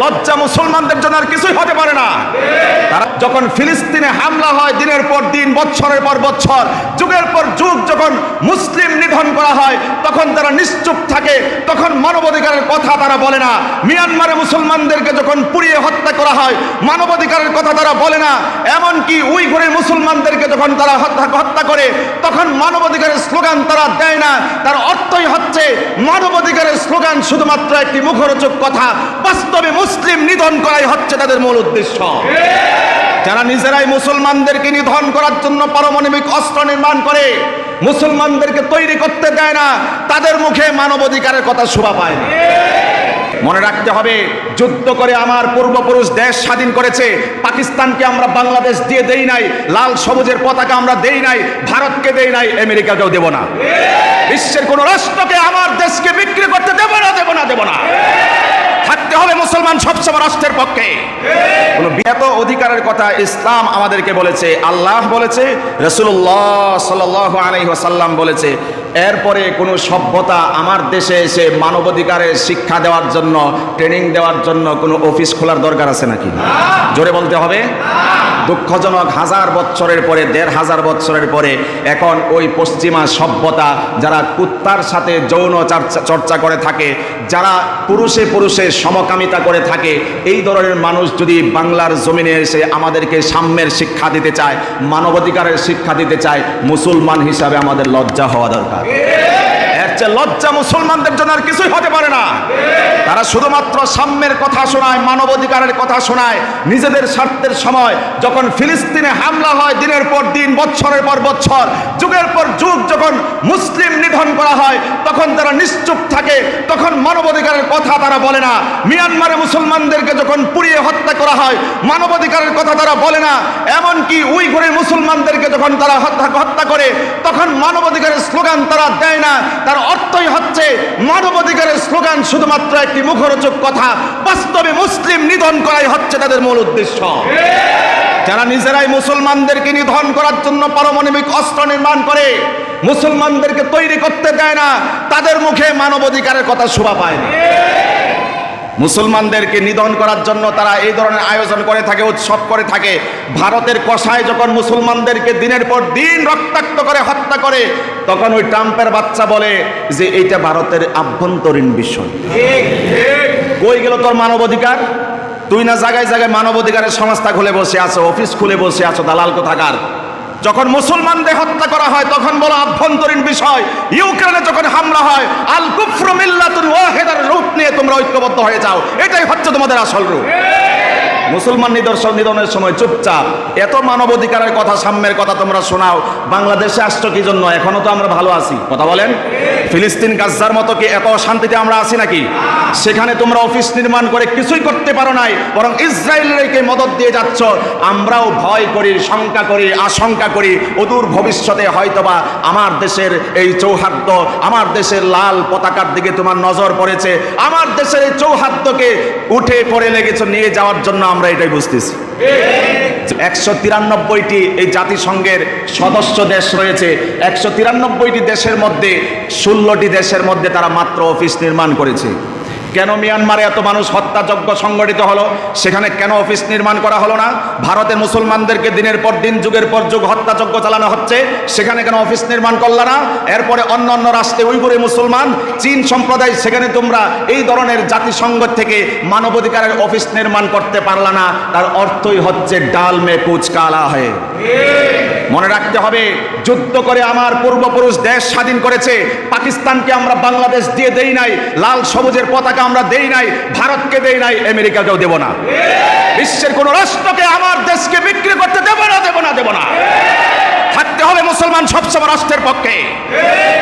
লজ্জা মুসলমানদের জন্য আর কিছুই হতে পারে না। তারা যখন ফিলিস্তিনে হামলা হয় দিনের পর দিন বছরের পর বছর যুগের পর যুগ যখন মুসলিম নিধন করা হয়, তখন তারা নিশ্চুপ থাকে, তখন মানবাধিকারের কথা তারা বলে না। মিয়ানমারে মুসলমানদেরকে যখন পুড়িয়ে হত্যা করা হয়, মানবাধিকারের কথা তারা বলে না। এমনকি উইঘুরের মুসলমানদেরকে যখন তারা হত্যা হত্যা করে, তখন মানবাধিকারের স্লোগান তারা দেয় না। তার অর্থই হচ্ছে স্লোগান শুধুমাত্র একটি মুখরোচক কথা। বাস্তবে মুসলিম নিধন করাই হচ্ছে তাদের মূল উদ্দেশ্য। যারা নিজেরাই মুসলমানদেরকে নিধন করার জন্য পারমাণবিক অস্ত্র নির্মাণ করে, মুসলমানদেরকে তৈরি করতে দেয় না, তাদের মুখে মানবাধিকারের কথা শোভা পায় না। মনে রাখতে হবে, যুদ্ধ করে আমার পূর্বপুরুষ দেশ স্বাধীন করেছে, পাকিস্তানকে আমরা বাংলাদেশ দিয়ে দেই নাই, লাল সবুজের পতাকা আমরা দেই নাই, ভারতকে দেই নাই, আমেরিকাকেও দেব না। বিশ্বের কোন রাষ্ট্রকে আমার দেশকে বিক্রি করতে দেব না দেব না দেব না। থাকতে হবে মুসলমান সবসময় রাষ্ট্রের পক্ষে। কোন অধিকারের কথা ইসলাম আমাদেরকে বলেছে, আল্লাহ বলেছে রসুল্লাহ সাল সাল্লাম বলেছে এরপরে কোনো সভ্যতা আমার দেশে এসে মানবাধিকারের শিক্ষা দেওয়ার জন্য ট্রেনিং দেওয়ার জন্য কোনো অফিস খোলার দরকার আছে নাকি? জোরে বলতে হবে। দুঃখজনক হাজার বছরের পরে, দেড় হাজার বছরের পরে এখন ওই পশ্চিমা সভ্যতা যারা কুত্তার সাথে যৌন চর্চা- চর্চা করে থাকে, যারা পুরুষে পুরুষে সমকামিতা করে থাকে, এই ধরনের মানুষ যদি বাংলার জমিনে এসে আমাদেরকে সাম্যের শিক্ষা দিতে চায়, মানবাধিকারের শিক্ষা দিতে চায়, মুসলমান হিসাবে আমাদের লজ্জা হওয়া দরকার। এর চেয়ে লজ্জা মুসলমানদের জন্য আর কিছুই হতে পারে না। তারা শুধুমাত্র সাম্যের কথা শোনায়, মানবাধিকারের কথা শোনায়, নিজেদের স্বার্থের সময়। যখন ফিলিস্তিনে হামলা হয় দিনের পর দিন বছরের পর বছর যুগের পর যুগ যখন মুসলিম নিধন করা হয়, তখন তারা নিশ্চুপ থাকে, তখন মানবাধিকারের কথা তারা বলে না। মিয়ানমারে মুসলমানদেরকে যখন পুড়িয়ে হত্যা করা হয়, মানবাধিকারের কথা তারা বলে না। এমনকি উইঘুরের মুসলমানদেরকে যখন তারা হত্যা হত্যা করে, তখন মানবাধিকারের স্লোগান তারা দেয় না। তার অর্থই হচ্ছে মানবাধিকারের স্লোগান, শুধুমাত্র একটি মুখরোচক কথা। বাস্তবে মুসলিম নিধন করাই হচ্ছে তাদের মূল উদ্দেশ্য। যারা নিজেরাই মুসলমানদেরকে নিধন করার জন্য পারমাণবিক অস্ত্র নির্মাণ করে, মুসলমানদেরকে তৈরি করতে দেয় না, তাদের মুখে মানবাধিকারের কথা শোভা পায় না। মুসলমানদেরকে নিধন করার জন্য তারা এই ধরনের আয়োজন করে থাকে, উৎসব করে থাকে। ভারতের কষায় যখন মুসলমানদেরকে দিনের পর দিন রক্তাক্ত করে, হত্যা করে, তখন ওই ট্রাম্পের বাচ্চা বলে যে, এইটা ভারতের আভ্যন্তরীণ বিষয় কই গেল তোর মানবাধিকার? তুই না জায়গায় জায়গায় মানবাধিকারের সংস্থা খুলে বসে আছো, অফিস খুলে বসে আছো, দালাল কোথাকার? যখন মুসলমানদের হত্যা করা হয়, তখন বলো আভ্যন্তরীণ বিষয়। ইউক্রেনে যখন হামলা হয় আল কুফরু মিল্লাতুন ওয়াহিদার রূপ নিয়ে তোমরা ঐক্যবদ্ধ হয়ে যাও। এটাই হচ্ছে তোমাদের আসল রূপ। মুসলমান নিদর্শন নিধনের সময় চুপচাপ। এত মানবাধিকারের কথা, সাম্যের কথা তোমরা শোনাও। বাংলাদেশে আসছো কি জন্য? এখনও তো আমরা ভালো আছি। কথা বলেন? ফিলিস্তিন, গাজ্জার মতো কি এত শান্তিতে আমরা আছি নাকি? সেখানে তোমরা অফিস নির্মাণ করে কিছুই করতে পারো নাই, বরং ইসরায়েলকে মদত দিয়ে যাচ্ছ। আমরাও ভয় করি, শঙ্কা করি, আশঙ্কা করি। অদূর ভবিষ্যতে হয়তোবা আমার দেশের এই চৌহাদ্য আমার দেশের লাল পতাকার দিকে তোমার নজর পড়েছে। আমার দেশের এই চৌহাদ্যকে উঠে পড়ে লেগেছে নিয়ে যাওয়ার জন্য আমরা এটাই বুঝতেছি। একশো তিরানব্বইটি এই জাতিসংঘের সদস্য দেশ রয়েছে। একশো তিরানব্বইটি দেশের মধ্যে ষোলোটি দেশের মধ্যে তারা মাত্র অফিস নির্মাণ করেছে। কেন মিয়ানমারে এত মানুষ হত্যাযজ্ঞ সংগঠিত হলো? সেখানে কেন অফিস নির্মাণ করা হলো না? ভারতের মুসলমানদেরকে দিনের পর দিন, যুগের পর যুগ হত্যাযজ্ঞ চালানো হচ্ছে। সেখানে কেন অফিস নির্মাণ করলা না? এরপরে অন্য অন্য রাষ্ট্রে উইগুরে মুসলমান, চীন সম্প্রদায়, সেখানে তোমরা এই ধরনের জাতিসংঘ থেকে মানবাধিকারের অফিস নির্মাণ করতে পারলা না। তার অর্থই হচ্ছে ডাল মে কুচ কালা হয়ে মনে রাখতে হবে, যুদ্ধ করে আমার পূর্বপুরুষ দেশ স্বাধীন করেছে। পাকিস্তানকে আমরা বাংলাদেশ দিয়ে দেই নাই, লাল সবুজের পতাকা আমরা দেই নাই, ভারতকে দেই নাই, আমেরিকাকেও দেব না। বিশ্বের কোন রাষ্ট্রকে আমার দেশকে বিক্রি করতে দেব না দেব না দেব না। থাকতে হবে মুসলমান সবসময় রাষ্ট্রের পক্ষে।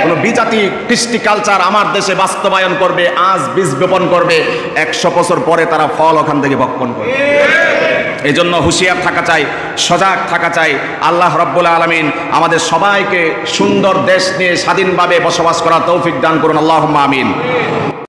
কোন বিজাতি কৃষ্টি কালচার আমার দেশে বাস্তবায়ন করবে, আজ বীজ বপন করবে, একশো বছর পরে তারা ফল ওখান থেকে বক্ষণ করবে। এই জন্য হুঁশিয়ার থাকা চাই, সজাগ থাকা চাই। আল্লাহ রব্বুল আলমিন আমাদের সবাইকে সুন্দর দেশ নিয়ে স্বাধীনভাবে বসবাস করার তৌফিক দান করুন। আল্লাহ আমিন।